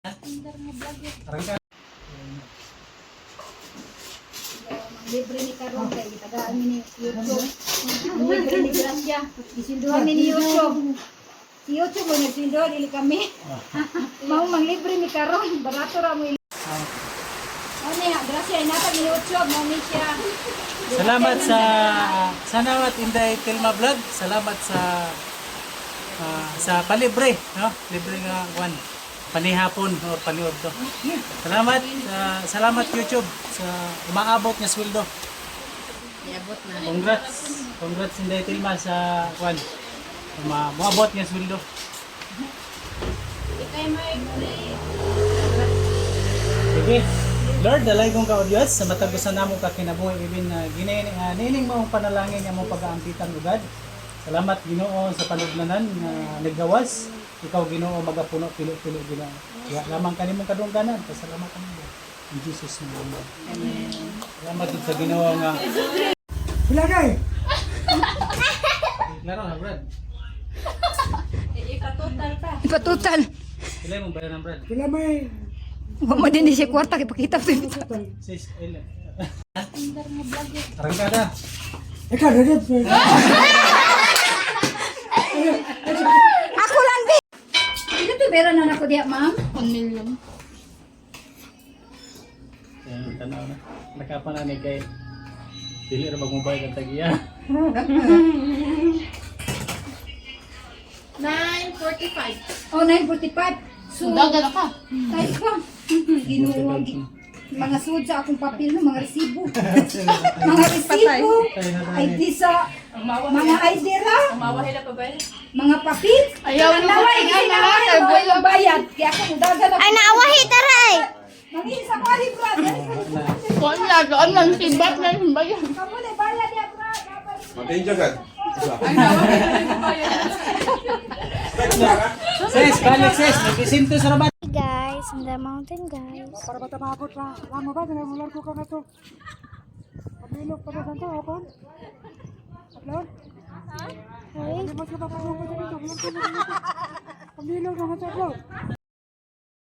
Libre ni Karon kay tagaan ni YouTube. Libre ni Gracia. Isinduhan ni YouTube. Si YouTube mo nagsinduhan dili kami. Mao mang libre ni Karon, barato ra mo. Ano niya, Gracia inatag ni YouTube mo ni siya. Salamat sa Salamat Inday Tilma Vlog. Salamat sa ah, sa palibre, no? Libre nga kwan. Panihapon or paniod to. Salamat ah, salamat YouTube sa umaabot nga sweldo. Iabot na. Congrats. Congrats Inday Tilma sa kwan. Uma, umaabot nga sweldo. Ikay may Sige. Lord, dalay kong kaudyos sa matagusan namo ka kinabuhi ibin na ginaini uh, nining maong panalangin nga mo pag-aampitan ugad. Salamat Ginoo sa panugnanan nga naggawas. Ikaw Ginoo magapuno pilo-pilo gina. Kaya lamang kanimong kadungganan. Pasalamat kami. In Jesus name. Amen. Salamat sa Ginoo nga. Ilagay! Laro ha, Brad. Ipatutal. Ilay mo ba ng Brad? Sila may... Wa mo din siya kwarta kay pakita sa Sis, ilay. Arangkada. Ikaw, dadad. Ako lang di. Ito nako diha, ma'am. 1 million. Ayan, tanaw na. Nakapanani kay Dili ra mag-mobile ang tagiya. 9.45. Oh, 945. So, Dagan ka. Kahit ko. Ginuwag. Mga sud sa akong papel no, mga resibo. mga resibo. ID sa mga ID ra. Mawahila pa ba? Mga papel. Ayaw Ang laway, hindi na ako bayad bayad. Kaya ako mudagan ako. Ay, naawahi taray! Mangin sa kwali, brad. Kung lagaan ng sibat na yung bayan. Kamu na bayad ya, brad. Matayin dyan, Gad. Sis, balik sis. Nag-isinto sa rabat. Hey guys, in the mountain guys. Para bata maabot pa. Alam mo ba, nalamular ko ka na to. Pamilog pa na sa to, hapon? Hey, Hindi mo siya papalong ko dito. Pamilog na to.